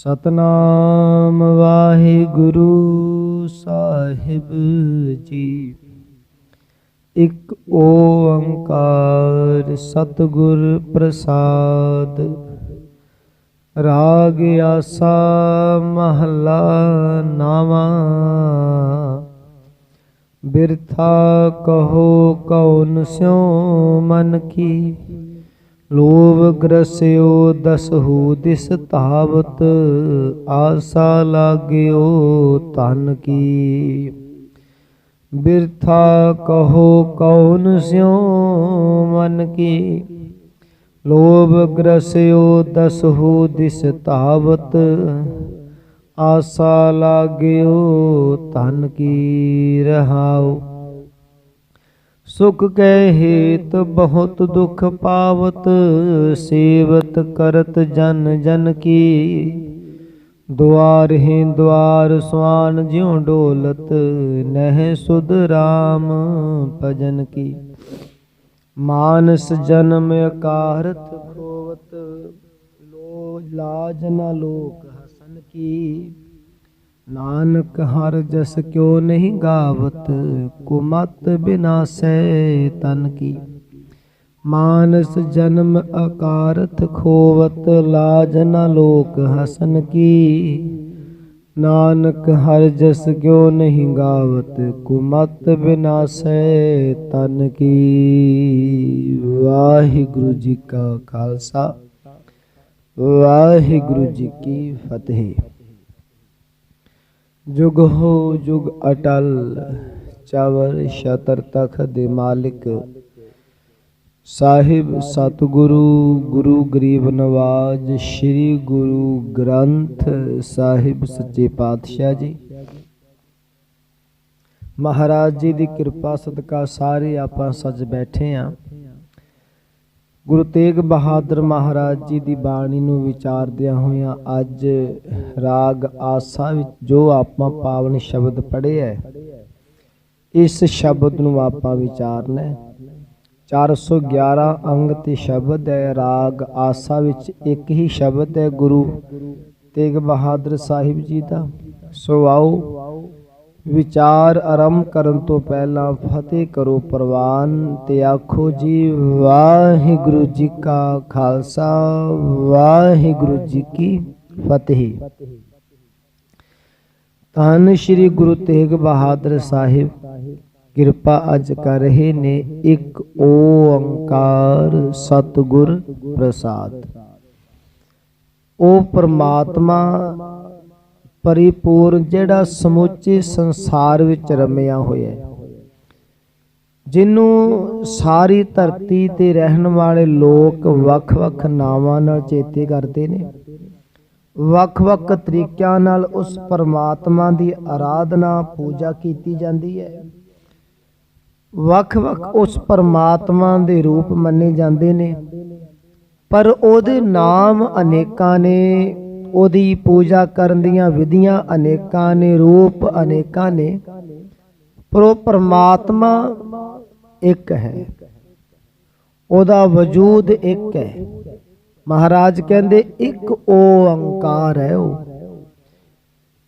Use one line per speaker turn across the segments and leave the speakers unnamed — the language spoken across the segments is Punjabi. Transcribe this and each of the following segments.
ਸਤਨਾਮ ਵਾਹਿਗੁਰੂ ਸਾਹਿਬ ਜੀ। ਇਕ ਓੰਕਾਰ ਸਤਿਗੁਰ ਪ੍ਰਸਾਦ। ਰਾਗ ਆਸਾ ਮਹੱਲਾ ਨਾਵਾ। ਬਿਰਥਾ ਕਹੋ ਕਉਨ ਸਿਉ ਮਨ ਕੀ। ਲੋਭ ਗ੍ਰਸਿਓ ਦਸਹੂ ਦਿਸ ਧਾਵਤ, ਆਸਾ ਲਾਗਿਓ ਤਨ ਕੀ। ਬਿਰਥਾ ਕਹੋ ਕਉਨ ਸਿਉ ਮਨ ਕੀ। ਲੋਭ ਗ੍ਰਸਿਓ ਦਸਹੂ ਦਿਸ ਧਾਵਤ, ਆਸਾ ਲਾਗਿਓ ਤਨ ਕੀ। ਰਹਾਉ ਸੁਖ ਕੈ ਹੇਤ ਬਹੁਤ ਦੁਖ ਪਾਵਤ, ਸੇਵਤ ਕਰਤ ਜਨ ਜਨ ਕੀ। ਦੁਆਰ ਹੀ ਦੁਆਰ ਸੁਆਨ ਜਿਉ ਡੋਲਤ, ਨਹਿ ਸੁਧ ਰਾਮ ਭਜਨ ਕੀ। ਮਾਨਸ ਜਨਮ ਅਕਾਰਤ ਖੋਵਤ, ਲੋ ਲਾਜ ਨ ਲੋਕ ਹਸਨ ਕੀ। ਨਾਨਕ ਹਰ ਜਸ ਕਿਉ ਨਹੀਂ ਗਾਵਤ, ਕੁਮਤ ਬਿਨਾਸੈ ਤਨ ਕੀ। ਮਾਨਸ ਜਨਮ ਅਕਾਰਤ ਖੋਵਤ, ਲਾਜ ਨ ਲੋਕ ਹਸਨ ਕੀ। ਨਾਨਕ ਹਰ ਜਸ ਕਿਉ ਨਹੀਂ ਗਾਵਤ, ਕੁਮਤ ਬਿਨਾਸੈ ਤਨ ਕੀ। ਵਾਹਿਗੁਰੂ ਜੀ ਕਾ ਖਾਲਸਾ, ਵਾਹਿਗੁਰੂ ਜੀ ਕੀ ਫਤਿਹ। ਜੁਗ ਹੋ ਜੁਗ ਅਟਲ ਚਾਵਰ ਸ਼ਤਰ ਤਖ ਦੇ ਮਾਲਿਕ। ਸਾਹਿਬ ਸਤਿਗੁਰੂ, ਗੁਰੂ ਗਰੀਬ ਨਵਾਜ, ਸ੍ਰੀ ਗੁਰੂ ਗ੍ਰੰਥ ਸਾਹਿਬ ਸੱਚੇ ਪਾਤਸ਼ਾਹ ਜੀ। ਮਹਾਰਾਜ ਜੀ ਦੀ ਕਿਰਪਾ ਸਦਕਾ ਸਾਰੇ ਆਪਾਂ ਸੱਜ ਬੈਠੇ ਆਂ। ਗੁਰੂ ਤੇਗ ਬਹਾਦਰ ਮਹਾਰਾਜ ਜੀ ਦੀ ਬਾਣੀ ਨੂੰ ਵਿਚਾਰਦਿਆਂ ਹੋਇਆਂ ਅੱਜ ਰਾਗ ਆਸਾ ਵਿੱਚ ਜੋ ਆਪਾਂ ਪਾਵਨ ਸ਼ਬਦ ਪੜ੍ਹੇ ਹੈ ਇਸ ਸ਼ਬਦ ਨੂੰ ਆਪਾਂ ਵਿਚਾਰਨਾ ਹੈ 411 ਅੰਗ ਤੇ ਸ਼ਬਦ ਹੈ ਰਾਗ ਆਸਾ ਵਿੱਚ ਇੱਕ ਹੀ ਸ਼ਬਦ ਹੈ ਗੁਰੂ ਤੇਗ ਬਹਾਦਰ ਸਾਹਿਬ ਜੀ ਦਾ। ਸੋ ਆਓ ਵਿਚਾਰ ਆਰੰਭ ਕਰਨ ਤੋਂ ਪਹਿਲਾਂ ਫਤਿਹ ਕਰੋ ਪ੍ਰਵਾਨ ਤੇ ਆਖੋ ਜੀ, ਵਾਹਿਗੁਰੂ ਜੀ ਕਾ ਖਾਲਸਾ, ਵਾਹਿਗੁਰੂ ਜੀ ਕੀ ਫਤਿਹ। ਧੰਨ ਸ਼੍ਰੀ ਗੁਰੂ ਤੇਗ ਬਹਾਦਰ ਸਾਹਿਬ, ਕਿਰਪਾ ਅੱਜ ਕਰ ਰਹੇ ਨੇ ਇੱਕ ਓੰਕਾਰ ਸਤਿਗੁਰ ਪ੍ਰਸਾਦ। ਉਹ ਪ੍ਰਮਾਤਮਾ ਪਰਿਪੂਰਨ ਜਿਹੜਾ ਸਮੁੱਚੇ ਸੰਸਾਰ ਵਿੱਚ ਰਮਿਆ ਹੋਇਆ ਹੈ। ਜਿਹਨੂੰ ਸਾਰੀ ਧਰਤੀ ਤੇ ਰਹਿਣ ਵਾਲੇ ਲੋਕ ਵੱਖ-ਵੱਖ ਨਾਵਾਂ ਨਾਲ ਚੇਤੇ ਕਰਦੇ ਨੇ। ਵੱਖ-ਵੱਖ ਤਰੀਕਿਆਂ ਨਾਲ ਉਸ ਪਰਮਾਤਮਾ ਦੀ ਆਰਾਧਨਾ ਪੂਜਾ ਕੀਤੀ ਜਾਂਦੀ ਹੈ। ਵੱਖ-ਵੱਖ ਉਸ ਪਰਮਾਤਮਾ ਦੇ ਰੂਪ ਮੰਨੇ ਜਾਂਦੇ ਨੇ। ਪਰ ਉਹਦੇ ਨਾਮ ਅਨੇਕਾਂ ਨੇ ਉਹਦੀ ਪੂਜਾ ਕਰਨ ਦੀਆਂ ਵਿਧੀਆਂ ਅਨੇਕਾਂ ਨੇ ਰੂਪ ਅਨੇਕਾਂ ਨੇ। ਪਰ ਉਹ ਪਰਮਾਤਮਾ ਇੱਕ ਹੈ। ਉਹਦਾ ਵਜੂਦ ਇੱਕ ਹੈ। ਮਹਾਰਾਜ ਕਹਿੰਦੇ ਇੱਕ ਓੰਕਾਰ ਹੈ ਉਹ।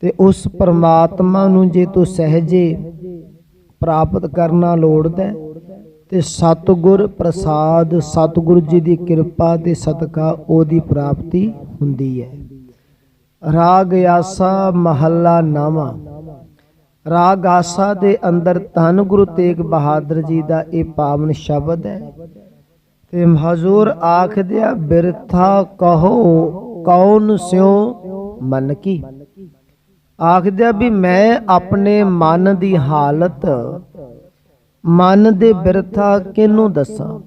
ਤੇ ਉਸ ਪਰਮਾਤਮਾ ਨੂੰ ਜੇ ਤੂੰ ਸਹਜੇ ਪ੍ਰਾਪਤ ਕਰਨਾ ਲੋੜਦਾ ਹੈ, ਤੇ ਸਤਿਗੁਰ ਪ੍ਰਸਾਦ ਸਤਿਗੁਰੂ ਜੀ ਦੀ ਕਿਰਪਾ ਤੇ ਸਦਕਾ ਉਹਦੀ ਪ੍ਰਾਪਤੀ ਹੁੰਦੀ ਹੈ। ਰਾਗ ਆਸਾ ਮਹੱਲਾ ਨਾਵਾ। ਰਾਗ ਆਸਾ ਦੇ ਅੰਦਰ ਧੰਨ ਗੁਰੂ ਤੇਗ ਬਹਾਦਰ ਜੀ ਦਾ ਇਹ ਪਾਵਨ ਸ਼ਬਦ ਹੈ। ਤੇ ਹਜ਼ੂਰ ਆਖਦਿਆ, ਬਿਰਥਾ ਕਹੋ, ਕੌਣ ਸਿਓ ਮਨ ਕੀ? ਆਖਦਿਆ ਵੀ ਮੈਂ ਆਪਣੇ ਮਨ ਦੀ ਹਾਲਤ, ਮਨ ਦੇ ਬਿਰਥਾ ਕਿਨੂੰ ਦੱਸਾਂ?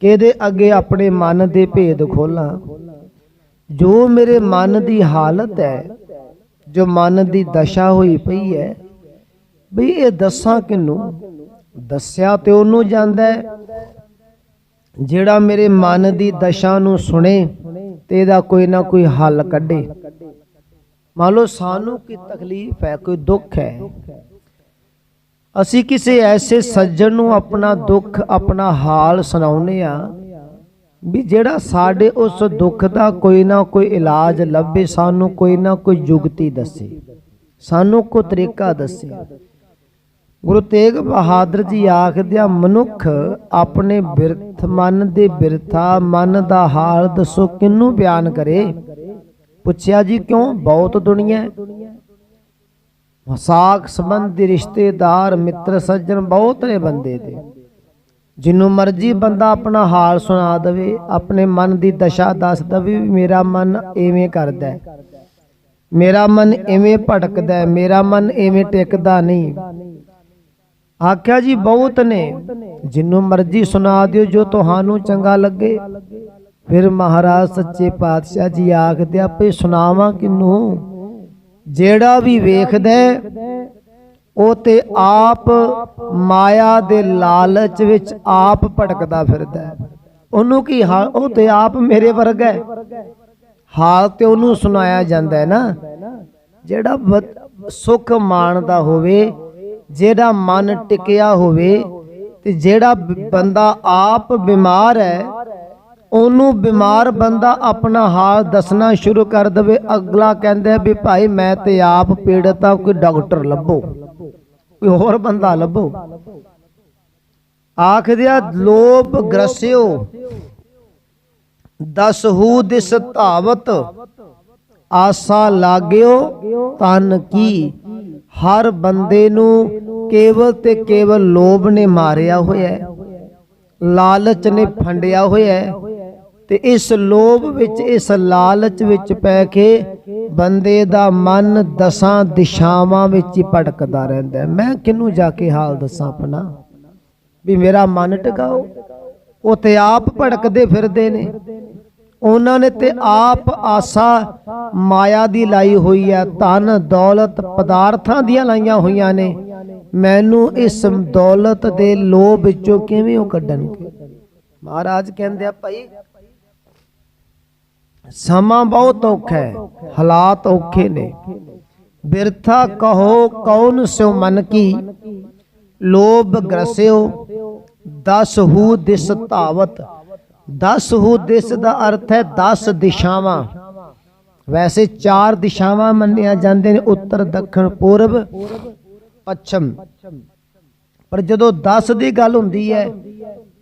ਕਿਹਦੇ ਅੱਗੇ ਆਪਣੇ ਮਨ ਦੇ ਭੇਦ ਖੋਲਾਂ? ਜੋ ਮੇਰੇ ਮਨ ਦੀ ਹਾਲਤ ਹੈ, ਜੋ ਮਨ ਦੀ ਦਸ਼ਾ ਹੋਈ ਪਈ ਹੈ, ਵੀ ਇਹ ਦੱਸਾਂ ਕਿਨੂੰ ਦੱਸਿਆ ਤੇ ਉਹਨੂੰ ਜਾਂਦਾ ਜਿਹੜਾ ਮੇਰੇ ਮਨ ਦੀ ਦਸ਼ਾ ਨੂੰ ਸੁਣੇ ਤੇ ਇਹਦਾ ਕੋਈ ਨਾ ਕੋਈ ਹੱਲ ਕੱਢੇ। ਮੰਨ ਲਓ ਸਾਨੂੰ ਕੀ ਤਕਲੀਫ ਹੈ, ਕੋਈ ਦੁੱਖ ਹੈ। ਅਸੀਂ ਕਿਸੇ ਐਸੇ ਸੱਜਣ ਨੂੰ ਆਪਣਾ ਦੁੱਖ, ਆਪਣਾ ਹਾਲ ਸੁਣਾਉਨੇ ਆ ਵੀ ਜਿਹੜਾ ਸਾਡੇ ਉਸ ਦੁੱਖ ਦਾ ਕੋਈ ਨਾ ਕੋਈ ਇਲਾਜ ਲੱਭੇ, ਸਾਨੂੰ ਕੋਈ ਨਾ ਕੋਈ ਜੁਗਤੀ ਦੱਸੇ, ਸਾਨੂੰ ਕੋਈ ਤਰੀਕਾ ਦੱਸੇ। ਗੁਰੂ ਤੇਗ ਬਹਾਦਰ ਜੀ ਆਖਦਿਆਂ, ਮਨੁੱਖ ਆਪਣੇ ਬਿਰਥ, ਮਨ ਦੇ ਬਿਰਥਾ, ਮਨ ਦਾ ਹਾਲ ਦੱਸੋ ਕਿੰਨੂੰ ਬਿਆਨ ਕਰੇ? ਪੁੱਛਿਆ ਜੀ ਕਿਉਂ? ਬਹੁਤ ਦੁਨੀਆ ਹੈ। ਸਾਖ ਸੰਬੰਧੀ ਰਿਸ਼ਤੇਦਾਰ, ਮਿੱਤਰ, ਸੱਜਣ ਬਹੁਤ ਨੇ ਬੰਦੇ ਦੇ। ਜਿੰਨੂੰ ਮਰਜ਼ੀ ਬੰਦਾ ਆਪਣਾ ਹਾਲ ਸੁਣਾ ਦੇਵੇ, ਆਪਣੇ ਮਨ ਦੀ ਦਸ਼ਾ ਦੱਸ ਦੇਵੇ ਮੇਰਾ ਮਨ ਐਵੇਂ ਕਰਦਾ ਮੇਰਾ ਮਨ ਐਵੇਂ ਭਟਕਦਾ ਮੇਰਾ ਮਨ ਐਵੇਂ ਟਿਕਦਾ ਨਹੀਂ। ਆਖਿਆ ਜੀ, ਬਹੁਤ ਨੇ। ਜਿੰਨੂੰ ਮਰਜ਼ੀ ਸੁਣਾ ਦਿਓ, ਜੋ ਤੁਹਾਨੂੰ ਚੰਗਾ ਲੱਗੇ। ਫਿਰ ਮਹਾਰਾਜ ਸੱਚੇ ਪਾਤਸ਼ਾਹ ਜੀ ਆਖਦੇ ਆਪੇ ਸੁਣਾਵਾਂ ਕਿਨੂੰ? ਜਿਹੜਾ ਵੀ ਵੇਖਦਾ ਉਹ ਤੇ ਆਪ ਮਾਇਆ ਦੇ ਲਾਲਚ ਵਿੱਚ ਆਪ ਭਟਕਦਾ ਫਿਰਦਾ ਹੈ। ਉਹਨੂੰ ਕੀ ਹਾਲ, ਉਹ ਤੇ ਆਪ ਮੇਰੇ ਵਰਗਾ ਹੈ ਹਾਲ ਤੇ ਉਹਨੂੰ ਸੁਣਾਇਆ ਜਾਂਦਾ ਹੈ ਨਾ ਜਿਹੜਾ ਵ- ਸੁਖ ਮਾਣਦਾ ਹੋਵੇ, ਜਿਹੜਾ ਮਨ ਟਿਕਿਆ ਹੋਵੇ ਤੇ ਜਿਹੜਾ ਬੰਦਾ ਆਪ ਬਿਮਾਰ ਹੈ ਉਹਨੂੰ ਬਿਮਾਰ ਬੰਦਾ ਆਪਣਾ ਹਾਲ ਦੱਸਣਾ ਸ਼ੁਰੂ ਕਰ ਦਵੇ। ਅਗਲਾ ਕਹਿੰਦਾ ਵੀ ਭਾਈ ਮੈਂ ਤੇ ਆਪ ਪੀੜਤ ਆ, ਕੋਈ ਡਾਕਟਰ ਲੱਭੋ, ਕੋਈ ਹੋਰ ਬੰਦਾ ਲੱਭੋ। ਆਖਦਿਆ ਲੋਭ ਗ੍ਰਸਿਓ, ਦਸ ਦਿਸ ਧਾਵਤ, ਆਸਾ ਲਾਗਿਓ ਤਨ ਕੀ। ਹਰ ਬੰਦੇ ਨੂੰ ਕੇਵਲ ਤੇ ਕੇਵਲ ਲੋਭ ਨੇ ਮਾਰਿਆ ਹੋਇਆ ਹੈ, ਲਾਲਚ ਨੇ ਫੰਡਿਆ ਹੋਇਆ ਹੈ। ਤੇ ਇਸ ਲੋਭ ਵਿੱਚ, ਇਸ ਲਾਲਚ ਵਿੱਚ ਪੈ ਕੇ ਬੰਦੇ ਦਾ ਮਨ ਦਸਾਂ ਦਿਸ਼ਾਵਾਂ ਵਿੱਚ ਹੀ ਭਟਕਦਾ ਰਹਿੰਦਾ ਮੈਂ ਕਿਹਨੂੰ ਜਾ ਕੇ ਹਾਲ ਦੱਸਾਂ ਆਪਣਾ? ਵੀ ਮੇਰਾ ਮਨ ਟਿਕਾਓ। ਉਹ ਤੇ ਆਪ ਭਟਕਦੇ ਫਿਰਦੇ ਨੇ। ਉਹਨਾਂ ਨੇ ਤੇ ਆਪ ਆਸਾ ਮਾਇਆ ਦੀ ਲਾਈ ਹੋਈ ਹੈ। ਧਨ, ਦੌਲਤ, ਪਦਾਰਥਾਂ ਦੀਆਂ ਲਾਈਆਂ ਹੋਈਆਂ ਨੇ। ਮੈਨੂੰ ਇਸ ਦੌਲਤ ਦੇ ਲੋਭ ਵਿੱਚੋਂ ਕਿਵੇਂ ਉਹ ਕੱਢਣਗੇ? ਮਹਾਰਾਜ ਕਹਿੰਦੇ ਆ, ਭਾਈ ਸਮਾਂ ਬਹੁਤ ਔਖਾ ਹੈ, ਹਾਲਾਤ ਔਖੇ ਨੇ। ਬਿਰਥਾ ਕਹੋ, ਕੌਣ ਸਿਓ ਮਨ ਕੀ? ਲੋਭ ਗ੍ਰਸਿਓ, ਦਸ ਹੂ ਦਿਸ ਧਾਵਤ। ਦਸ ਹੂ ਦਿਸ ਦਾ ਅਰਥ ਹੈ 10 ਦਿਸ਼ਾਵਾਂ। ਵੈਸੇ ਚਾਰ ਦਿਸ਼ਾਵਾਂ ਮੰਨਿਆ ਜਾਂਦੇ ਨੇ, ਉੱਤਰ, ਦੱਖਣ, ਪੂਰਬ, ਪੱਛਮ। ਪਰ ਜਦੋਂ 10 ਦੀ ਗੱਲ ਹੁੰਦੀ ਹੈ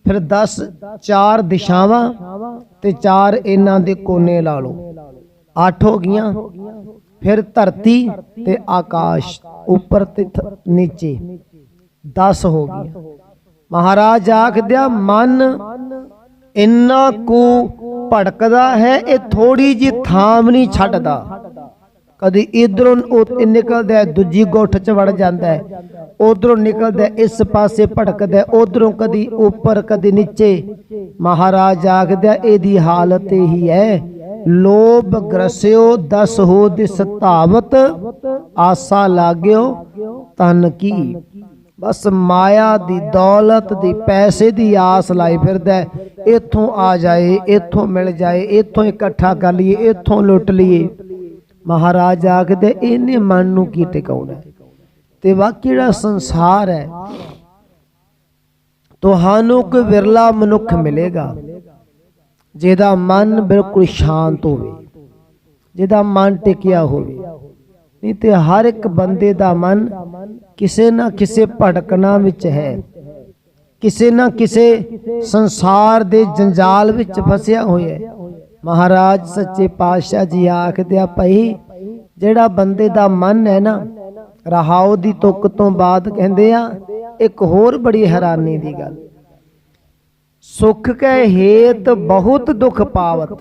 ਫਿਰ 10 ਚਾਰ ਦਿਸ਼ਾਵਾਂ ਤੇ ਚਾਰ ਇਹਨਾਂ ਦੇ ਕੋਨੇ ਲਾ ਲਓ। 8 ਹੋ ਗਈਆਂ, ਫਿਰ ਧਰਤੀ ਤੇ ਆਕਾਸ਼, ਉੱਪਰ ਤੇ ਨੀਚੇ। 10 ਹੋ ਗਈਆਂ। ਮਹਾਰਾਜ ਆਖਦਿਆ, ਮਨ ਇੰਨਾ ਕੁ ਭੜਕਦਾ ਹੈ, ਇਹ ਥੋੜੀ ਜੀ ਥਾਮ ਨਹੀਂ ਛੱਡਦਾ। ਕਦੀ ਇਧਰੋਂ ਉਹ ਨਿਕਲਦਾ ਦੂਜੀ ਗੁੱਠ ਚ ਵੜ ਜਾਂਦਾ ਹੈ। ਉਧਰੋਂ ਨਿਕਲਦਾ ਇਸ ਪਾਸੇ ਭੜਕਦਾ ਉਧਰੋਂ ਕਦੀ ਉੱਪਰ, ਕਦੀ ਨੀਚੇ। ਮਹਾਰਾਜ ਆਖਦਾ ਇਹਦੀ ਹਾਲਤ ਇਹੀ ਹੈ, ਲੋਭ ਗ੍ਰਸਿਓ, ਦਸ ਹੋ ਦਿਸ ਧਾਵਤ, ਆਸਾ ਲਾਗਿਓ ਤਨ ਕੀ। ਬਸ ਮਾਇਆ ਦੀ ਦੌਲਤ ਦੀ, ਪੈਸੇ ਦੀ ਆਸ ਲਾਈ ਫਿਰਦਾ ਹੈ। ਇੱਥੋਂ ਆ ਜਾਏ, ਇੱਥੋਂ ਮਿਲ ਜਾਏ, ਇੱਥੋਂ ਇਕੱਠਾ ਕਰ ਲਈਏ, ਇੱਥੋਂ ਲੁੱਟ ਲਈਏ। ਮਹਾਰਾਜ ਆਖਦੇ ਇਹਨੇ ਮਨ ਨੂੰ ਕੀ ਟਿਕਾਉਣਾ ਤੇ ਬਾਕੀ ਜਿਹੜਾ ਸੰਸਾਰ ਹੈ, ਤੁਹਾਨੂੰ ਕੋਈ ਵਿਰਲਾ ਮਨੁੱਖ ਮਿਲੇਗਾ, ਜਿਹਦਾ ਮਨ ਬਿਲਕੁਲ ਸ਼ਾਂਤ ਹੋਵੇ, ਜਿਹਦਾ ਮਨ ਟਿਕਿਆ ਹੋਵੇ। ਨਹੀਂ ਤੇ ਹਰ ਇੱਕ ਬੰਦੇ ਦਾ ਮਨ ਕਿਸੇ ਨਾ ਕਿਸੇ ਭਟਕਣਾ ਵਿੱਚ ਹੈ, ਕਿਸੇ ਨਾ ਕਿਸੇ ਸੰਸਾਰ ਦੇ ਜੰਜਾਲ ਵਿੱਚ ਫਸਿਆ ਹੋਇਆ ਹੈ। ਮਹਾਰਾਜ ਸੱਚੇ ਪਾਤਸ਼ਾਹ ਜੀ ਆਖਦੇ ਆ, ਭਈ ਜਿਹੜਾ ਬੰਦੇ ਦਾ ਮਨ ਹੈ ਨਾ ਰਹਾਉ ਦੀ ਤੁਕ ਤੋਂ ਬਾਅਦ ਕਹਿੰਦੇ ਆ, ਇੱਕ ਹੋਰ ਬੜੀ ਹੈਰਾਨੀ ਦੀ ਗੱਲ। ਸੁਖ ਕੈ ਹੇਤ ਬਹੁਤ ਦੁਖ ਪਾਵਤ,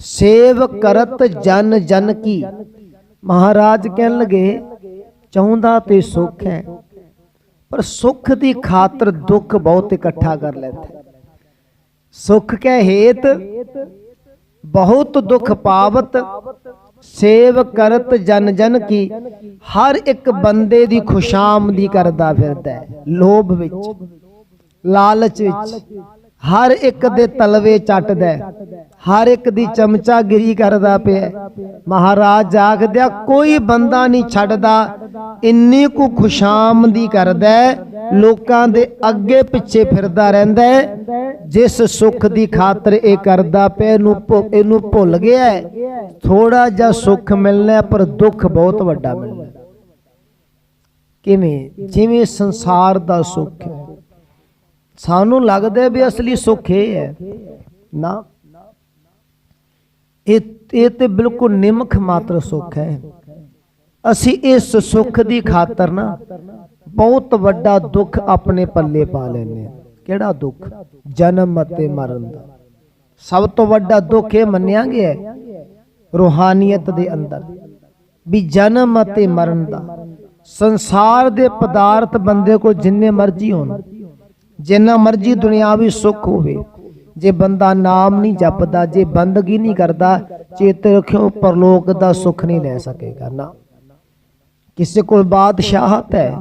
ਸੇਵ ਕਰਤ ਜਨ ਜਨ ਕੀ। ਮਹਾਰਾਜ ਕਹਿਣ ਲਗੇ, ਚਾਹੁੰਦਾ ਤੇ ਸੁਖ ਹੈ, ਪਰ ਸੁਖ ਦੀ ਖਾਤਰ ਦੁੱਖ ਬਹੁਤ ਇਕੱਠਾ ਕਰ ਲੈਂਦਾ ਸੁਖ ਕੈ ਹੇਤ, ਬਹੁਤ ਦੁੱਖ ਪਾਵਤ ਸੇਵ ਕਰਤ ਜਨ ਜਨ ਕੀ, ਹਰ ਇੱਕ ਬੰਦੇ ਦੀ ਖੁਸ਼ਾਮਦੀ ਕਰਦਾ ਫਿਰਦਾ ਹੈ, ਲੋਭ ਵਿੱਚ, ਲਾਲਚ ਵਿੱਚ। ਹਰ ਇੱਕ ਦੇ ਤਲਵੇ ਚੱਟਦਾ ਹਰ ਇੱਕ ਦੀ ਚਮਚਾਗਿਰੀ ਕਰਦਾ ਪਿਆ ਮਹਾਰਾਜ ਆਖਦਿਆ, ਕੋਈ ਬੰਦਾ ਨਹੀਂ ਛੱਡਦਾ, ਇੰਨੀ ਕੁ ਖੁਸ਼ਾਮਦੀ ਕਰਦਾ ਲੋਕਾਂ ਦੇ ਅੱਗੇ ਪਿੱਛੇ ਫਿਰਦਾ ਰਹਿੰਦਾ ਜਿਸ ਸੁੱਖ ਦੀ ਖਾਤਰ ਇਹ ਕਰਦਾ ਪਿਆ, ਇਹਨੂੰ ਇਹਨੂੰ ਭੁੱਲ ਗਿਆ ਥੋੜਾ ਜਿਹਾ ਸੁੱਖ ਮਿਲਣਾ ਪਰ ਦੁੱਖ ਬਹੁਤ ਵੱਡਾ ਮਿਲਣਾ ਕਿਵੇਂ? ਜਿਵੇਂ ਸੰਸਾਰ ਦਾ ਸੁੱਖ ਹੈ। ਸਾਨੂੰ ਲੱਗਦਾ ਵੀ ਅਸਲੀ ਸੁੱਖ ਇਹ ਹੈ। ਨਾ। ਇਹ ਇਹ ਤੇ ਬਿਲਕੁਲ ਨਿਮਖ ਮਾਤਰ ਸੁੱਖ ਹੈ। ਅਸੀਂ ਇਸ ਸੁੱਖ ਦੀ ਖਾਤਰ ਨਾ ਬਹੁਤ ਵੱਡਾ ਦੁੱਖ ਆਪਣੇ ਪੱਲੇ ਪਾ ਲੈਨੇ ਕਿਹੜਾ ਦੁੱਖ? ਜਨਮ ਅਤੇ ਮਰਨ ਦਾ। ਸਭ ਤੋਂ ਵੱਡਾ ਦੁੱਖ ਇਹ ਮੰਨਿਆ ਗਿਆ ਹੈ ਰੂਹਾਨੀਅਤ ਦੇ ਅੰਦਰ ਵੀ ਜਨਮ ਅਤੇ ਮਰਨ ਦਾ। ਸੰਸਾਰ ਦੇ ਪਦਾਰਥ ਬੰਦੇ ਕੋਲ ਜਿੰਨੇ ਮਰਜ਼ੀ ਹੋਣ। ਜਿੰਨਾ ਮਰਜ਼ੀ ਦੁਨਿਆਵੀ ਸੁੱਖ ਹੋਵੇ, ਜੇ ਬੰਦਾ ਨਾਮ ਨਹੀਂ ਜਪਦਾ, ਜੇ ਬੰਦਗੀ ਨਹੀਂ ਕਰਦਾ, ਚੇਤ ਰੱਖਿਓ, ਪਰਲੋਕ ਦਾ ਸੁੱਖ ਨਹੀਂ ਲੈ ਸਕੇਗਾ, ਨਾ। ਕਿਸੇ ਕੋਲ ਬਾਦਸ਼ਾਹਤ ਹੈ।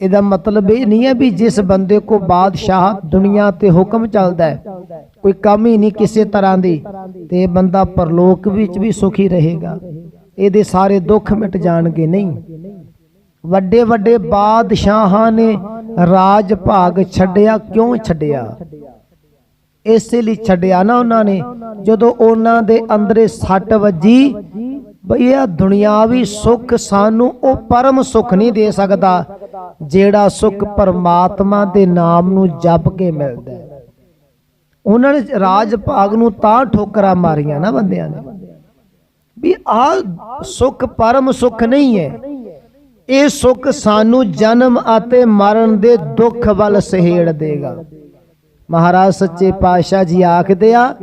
ਇਹਦਾ ਮਤਲਬ ਇਹ ਨਹੀਂ ਹੈ ਵੀ ਜਿਸ ਬੰਦੇ ਕੋ ਬਾਦਸ਼ਾਹ ਦੁਨੀਆ ਤੇ ਹੁਕਮ ਚੱਲਦਾ ਹੈ, ਕੋਈ ਕਮੀ ਹੀ ਨਹੀਂ ਕਿਸੇ ਤਰ੍ਹਾਂ ਦੀ, ਤੇ ਬੰਦਾ ਪਰਲੋਕ ਵਿੱਚ ਵੀ ਸੁਖੀ ਰਹੇਗਾ। ਇਹਦੇ ਸਾਰੇ ਦੁੱਖ ਮਿਟ ਜਾਣਗੇ, ਨਹੀਂ। ਵੱਡੇ ਵੱਡੇ ਬਾਦਸ਼ਾਹਾਂ ਨੇ ਰਾਜ ਭਾਗ ਛੱਡਿਆ, ਕਿਉਂ ਛੱਡਿਆ? ਇਸੇ ਲਈ ਛੱਡਿਆ ਨਾ ਉਹਨਾਂ ਨੇ, ਜਦੋਂ ਉਹਨਾਂ ਦੇ ਅੰਦਰੇ ਸੱਟ ਵੱਜੀ, ਬਈ ਇਹ ਦੁਨਿਆਵੀ ਸੁੱਖ ਸਾਨੂੰ ਉਹ ਪਰਮ ਸੁੱਖ ਨਹੀਂ ਦੇ ਸਕਦਾ, ਜਿਹੜਾ ਸੁੱਖ ਪਰਮਾਤਮਾ ਦੇ ਨਾਮ ਨੂੰ ਜਪ ਕੇ ਮਿਲਦਾ ਹੈ। ਉਹਨਾਂ ਨੇ ਰਾਜ ਭਾਗ ਨੂੰ ਤਾਂ ਠੋਕਰਾਂ ਮਾਰੀਆਂ ਨਾ ਬੰਦਿਆਂ ਨੇ, ਵੀ ਆ ਸੁੱਖ ਪਰਮ ਸੁੱਖ ਨਹੀਂ ਹੈ। ਇਹ ਸੁੱਖ ਸਾਨੂੰ ਜਨਮ ਅਤੇ ਮਰਨ ਦੇ ਦੁੱਖ ਵੱਲ ਸਹੇੜ ਦੇਗਾ। ਮਹਾਰਾਜ ਸੱਚੇ ਪਾਤਸ਼ਾਹ ਜੀ ਆਖਦੇ ਆ,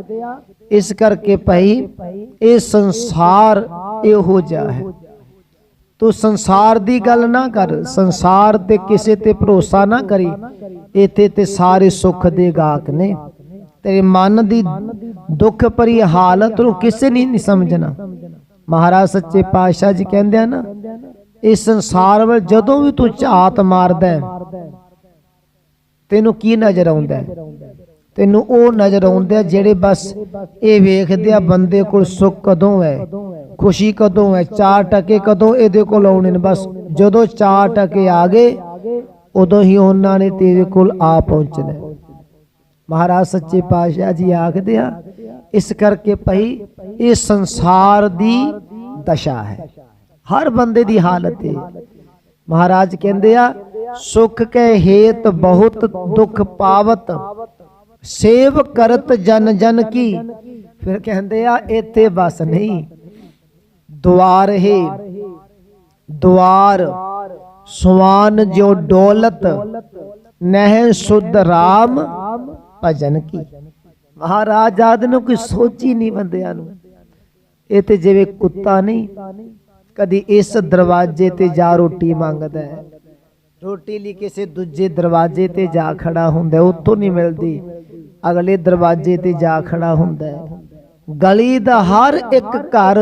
ਇਸ ਕਰਕੇ ਭਾਈ, ਇਹ ਸੰਸਾਰ ਇਹੋ ਜਿਹਾ ਹੈ। ਤੂੰ ਸੰਸਾਰ ਦੀ ਗੱਲ ਨਾ ਕਰ, ਸੰਸਾਰ ਤੇ ਕਿਸੇ ਤੇ ਭਰੋਸਾ ਨਾ ਕਰੀ, ਇਥੇ ਤੇ ਸਾਰੇ ਸੁੱਖ ਦੇ ਗਾਹਕ ਨੇ। ਤੇਰੇ ਮਨ ਦੀ ਦੁੱਖ ਭਰੀ ਹਾਲਤ ਨੂੰ ਕਿਸੇ ਨੇ ਨਹੀਂ ਸਮਝਣਾ। ਮਹਾਰਾਜ ਸੱਚੇ ਪਾਤਸ਼ਾਹ ਜੀ ਕਹਿੰਦੇ ਆ ਨਾ ਇਸ ਸੰਸਾਰ ਵਿੱਚ ਜਦੋਂ ਵੀ ਤੂੰ ਝਾਤ ਮਾਰਦਾ ਤੈਨੂੰ ਕੀ ਨਜ਼ਰ ਆਉਂਦਾ ਤੈਨੂੰ ਉਹ ਨਜ਼ਰ ਆਉਂਦੇ ਜਿਹੜੇ ਬਸ ਇਹ ਵੇਖਦੇ ਆ ਬੰਦੇ ਕੋਲ ਸੁੱਖ ਕਦੋਂ ਹੈ, ਖੁਸ਼ੀ ਕਦੋਂ ਹੈ, ਚਾਰ ਟਕੇ ਕਦੋਂ ਇਹਦੇ ਕੋਲ ਆਉਣੇ ਨੇ? ਬਸ ਜਦੋਂ ਚਾਰ ਟਕੇ ਆ ਗਏ, ਉਦੋਂ ਹੀ ਉਹਨਾਂ ਨੇ ਤੇਰੇ ਕੋਲ ਆ ਪਹੁੰਚਣਾ ਮਹਾਰਾਜ ਸੱਚੇ ਪਾਤਸ਼ਾਹ ਜੀ ਆਖਦੇ ਆ, ਇਸ ਕਰਕੇ ਭਈ ਇਹ ਸੰਸਾਰ ਦੀ ਦਸ਼ਾ ਹੈ। ਹਰ ਬੰਦੇ ਦੀ ਹਾਲਤ ਹੈ ਮਹਾਰਾਜ ਕਹਿੰਦੇ ਆ, ਸੁਖ ਕੈ ਹੇਤ ਬਹੁਤ, ਦੁਖ ਪਾਵਤ। ਸੇਵ ਕਰਤ ਜਨ ਜਨ ਕੀ। ਫਿਰ ਕਹਿੰਦੇ ਆ, ਇੱਥੇ ਬਸ ਨਹੀਂ। ਦੁਆਰ ਹੈ। ਦੁਆਰ। ਸੁਆਨ ਜੋ ਡੋਲਤ। ਨਹਿ ਸੁਧ ਰਾਮ ਭਜਨ ਕੀ। ਮਹਾਰਾਜ ਆਦ ਨੂੰ ਕੋਈ ਸੋਚੀ ਨਹੀਂ ਬੰਦਿਆਂ ਨੂੰ। ਇਹ ਤੇ ਜਿਵੇਂ ਕੁੱਤਾ ਨਹੀਂ। ਕਦੀ ਇਸ ਦਰਵਾਜ਼ੇ ਤੇ ਜਾ ਰੋਟੀ ਮੰਗਦਾ ਹੈ। ਰੋਟੀ ਲਈ ਕਿਸੇ ਦੂਜੇ ਦਰਵਾਜ਼ੇ ਤੇ ਜਾ ਖੜਾ ਹੁੰਦਾ ਉੱਥੋਂ ਨਹੀਂ ਮਿਲਦੀ। ਅਗਲੇ ਦਰਵਾਜ਼ੇ ਤੇ ਜਾ ਖੜਾ ਹੁੰਦਾ ਗਲੀ ਦਾ ਹਰ ਇੱਕ ਘਰ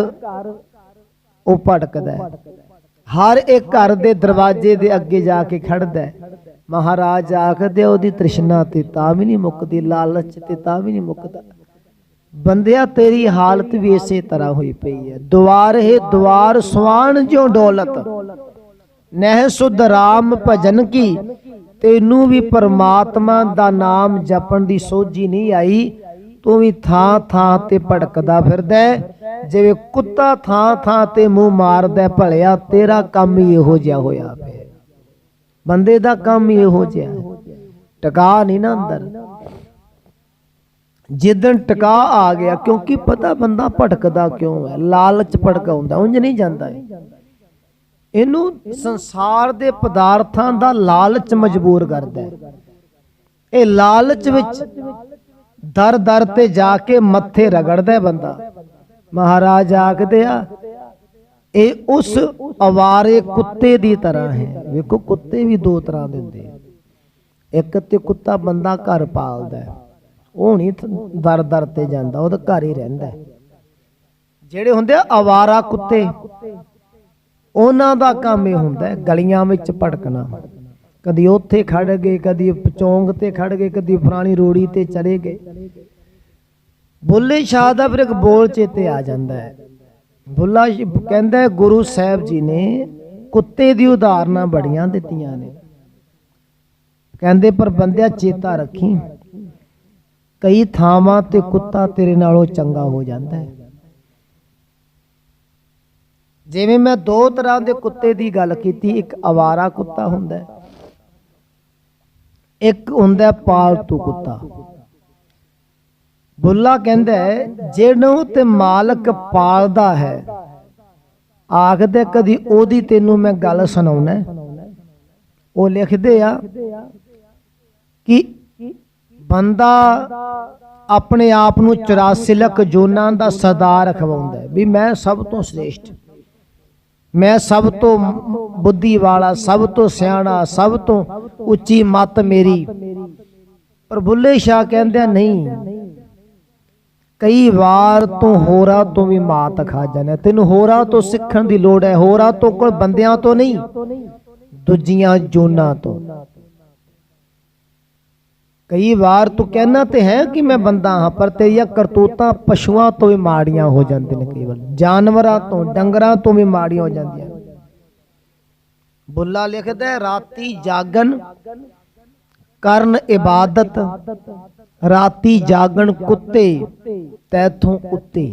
ਉਹ ਭਟਕਦਾ ਹਰ ਇੱਕ ਘਰ ਦੇ ਦਰਵਾਜ਼ੇ ਦੇ ਅੱਗੇ ਜਾ ਕੇ ਖੜਦਾ ਮਹਾਰਾਜ ਆਖਦੇ ਉਹਦੀ ਤ੍ਰਿਸ਼ਨਾ ਤੇ ਤਾਂ ਵੀ ਨਹੀਂ ਮੁੱਕਦੀ, ਲਾਲਚ ਤੇ ਤਾਂ ਵੀ ਨਹੀਂ ਮੁੱਕਦਾ। ਬੰਦਿਆ, ਤੇਰੀ ਹਾਲਤ ਵੀ ਇਸੇ ਤਰ੍ਹਾਂ ਹੋਈ ਪਈ ਹੈ। ਦੁਆਰ ਹੈ ਦੁਆਰ ਸੁਆਣ ਜੋ ਡੋਲਤ। ਨਹਿ ਸੁਧ ਰਾਮ ਭਜਨ ਕੀ। ਤੈਨੂੰ ਵੀ ਪਰਮਾਤਮਾ ਦਾ ਨਾਮ ਜਪਣ ਦੀ ਸੋਝੀ ਨਹੀਂ ਆਈ। ਤੂੰ ਵੀ ਥਾਂ ਥਾਂ ਤੇ ਭੜਕਦਾ ਫਿਰਦਾ ਹੈ। ਜਿਵੇਂ ਕੁੱਤਾ ਥਾਂ ਥਾਂ ਤੇ ਮੂੰਹ ਮਾਰਦਾ ਭਲਿਆ, ਤੇਰਾ ਕੰਮ ਹੀ ਇਹੋ ਜਿਹਾ ਹੋਇਆ ਪਿਆ। ਬੰਦੇ ਦਾ ਕੰਮ ਹੀ ਇਹੋ ਜਿਹਾ ਹੈ। ਟਿਕਾ ਨਹੀਂ ਨਾ ਅੰਦਰ। ਜਿੱਦਣ ਟਿਕਾ ਆ ਗਿਆ, ਕਿਉਂਕਿ ਪਤਾ ਬੰਦਾ ਭਟਕਦਾ ਕਿਉਂ ਹੈ? ਲਾਲਚ ਭਟਕਾਉਂਦਾ ਉਂਝ ਨਹੀਂ ਜਾਂਦਾ ਇਹਨੂੰ ਸੰਸਾਰ ਦੇ ਪਦਾਰਥਾਂ ਦਾ ਲਾਲਚ ਮਜਬੂਰ ਕਰਦਾ ਹੈ। ਇਹ ਲਾਲਚ ਵਿੱਚ ਦਰ ਦਰ ਤੇ ਜਾ ਕੇ ਮੱਥੇ ਰਗੜਦਾ ਬੰਦਾ। ਮਹਾਰਾਜ ਆਖਦੇ ਆ, ਇਹ ਉਸ ਅਵਾਰੇ ਕੁੱਤੇ ਦੀ ਤਰ੍ਹਾਂ ਹੈ। ਵੇਖੋ, ਕੁੱਤੇ ਵੀ ਦੋ ਤਰ੍ਹਾਂ ਦੇ ਹੁੰਦੇ ਇੱਕ ਤੇ ਕੁੱਤਾ ਬੰਦਾ ਘਰ ਪਾਲਦਾ ਹੈ। ਉਹ ਨਹੀਂ ਦਰ ਦਰ ਤੇ ਜਾਂਦਾ, ਉਹ ਤਾਂ ਘਰ ਹੀ ਰਹਿੰਦਾ ਜਿਹੜੇ ਹੁੰਦੇ ਆ ਅਵਾਰਾ ਕੁੱਤੇ, ਉਹਨਾਂ ਦਾ ਕੰਮ ਇਹ ਹੁੰਦਾ ਗਲੀਆਂ ਵਿੱਚ ਭਟਕਣਾ ਕਦੀ ਉੱਥੇ ਖੜ ਗਏ, ਕਦੀ ਚੌਂਗ ਤੇ ਖੜ ਗਏ, ਕਦੀ ਪੁਰਾਣੀ ਰੋੜੀ ਤੇ ਚਲੇ ਗਏ। ਬੁੱਲੇ ਸ਼ਾਹ ਦਾ ਫਿਰ ਇੱਕ ਬੋਲ ਚੇਤੇ ਆ ਜਾਂਦਾ ਹੈ। ਬੁੱਲਾ ਕਹਿੰਦਾ ਗੁਰੂ ਸਾਹਿਬ ਜੀ ਨੇ ਕੁੱਤੇ ਦੀ ਉਦਾਹਰਨਾਂ ਬੜੀਆਂ ਦਿੱਤੀਆਂ ਨੇ। ਕਹਿੰਦੇ, ਪਰ ਬੰਦਿਆ ਚੇਤਾ ਰੱਖੀ। ਕਈ ਥਾਵਾਂ ਤੇ ਕੁੱਤਾ ਤੇਰੇ ਨਾਲੋਂ ਚੰਗਾ ਹੋ ਜਾਂਦਾ ਹੈ। ਜਿਵੇਂ ਮੈਂ ਦੋ ਤਰ੍ਹਾਂ ਦੇ ਕੁੱਤੇ ਦੀ ਗੱਲ ਕੀਤੀ, ਇੱਕ ਅਵਾਰਾ ਕੁੱਤਾ ਹੁੰਦਾ ਹੈ, ਇੱਕ ਹੁੰਦਾ ਪਾਲਤੂ ਕੁੱਤਾ। ਬੁੱਲਾ ਕਹਿੰਦਾ ਜਿਹਨੂੰ ਤੇ ਮਾਲਕ ਪਾਲਦਾ ਹੈ, ਆਖਦੇ ਕਦੀ ਉਹਦੀ ਤੈਨੂੰ ਮੈਂ ਗੱਲ ਸੁਣਾਉਣਾ ਉਹ ਲਿਖਦੇ ਆ ਕਿ ਬੰਦਾ ਆਪਣੇ ਆਪ ਨੂੰ 84 ਜੋਨਾਂ ਦਾ ਸਰਦਾਰ ਖਵਾਉਂਦਾ ਵੀ ਮੈਂ ਸਭ ਤੋਂ ਸ੍ਰੇਸ਼ਟ ਮੈਂ ਸਭ ਤੋਂ ਬੁੱਧੀ ਵਾਲਾ ਸਭ ਤੋਂ ਸਿਆਣਾ ਸਭ ਤੋਂ ਉੱਚੀ ਮੱਤ ਮੇਰੀ। ਪਰ ਬੁੱਲੇ ਸ਼ਾਹ ਕਹਿੰਦੇ ਆ, ਨਹੀਂ ਕਈ ਵਾਰ ਤੂੰ ਹੋਰਾਂ ਤੋਂ ਵੀ ਮਾਤ ਖਾ ਜਾਣਾ ਤੈਨੂੰ ਹੋਰਾਂ ਤੋਂ ਸਿੱਖਣ ਦੀ ਲੋੜ ਹੈ ਹੋਰਾਂ ਤੋਂ ਕੋਲ ਬੰਦਿਆਂ ਤੋਂ ਨਹੀਂ ਦੂਜੀਆਂ ਜੋਨਾਂ ਤੋਂ। ਕਈ ਵਾਰ ਤੂੰ ਕਹਿਣਾ ਤੇ ਹੈ ਕਿ ਮੈਂ ਬੰਦਾ ਹਾਂ ਪਰ ਤੇਰੀਆਂ ਕਰਤੂਤਾਂ ਪਸ਼ੂਆਂ ਤੋਂ ਵੀ ਮਾੜੀਆਂ ਹੋ ਜਾਂਦੀਆਂ ਨੇ ਕਈ ਵਾਰ ਜਾਨਵਰਾਂ ਤੋਂ ਡੰਗਰਾਂ ਤੋਂ ਵੀ ਮਾੜੀਆਂ ਹੋ ਜਾਂਦੀਆਂ ਬੁੱਲਾ ਲਿਖਦਾ ਹੈ, ਰਾਤੀ ਜਾਗਣ ਕਰਨ ਇਬਾਦਤ ਰਾਤੀ ਜਾਗਣ ਕੁੱਤੇ ਤੈਥੋਂ ਉੱਤੇ।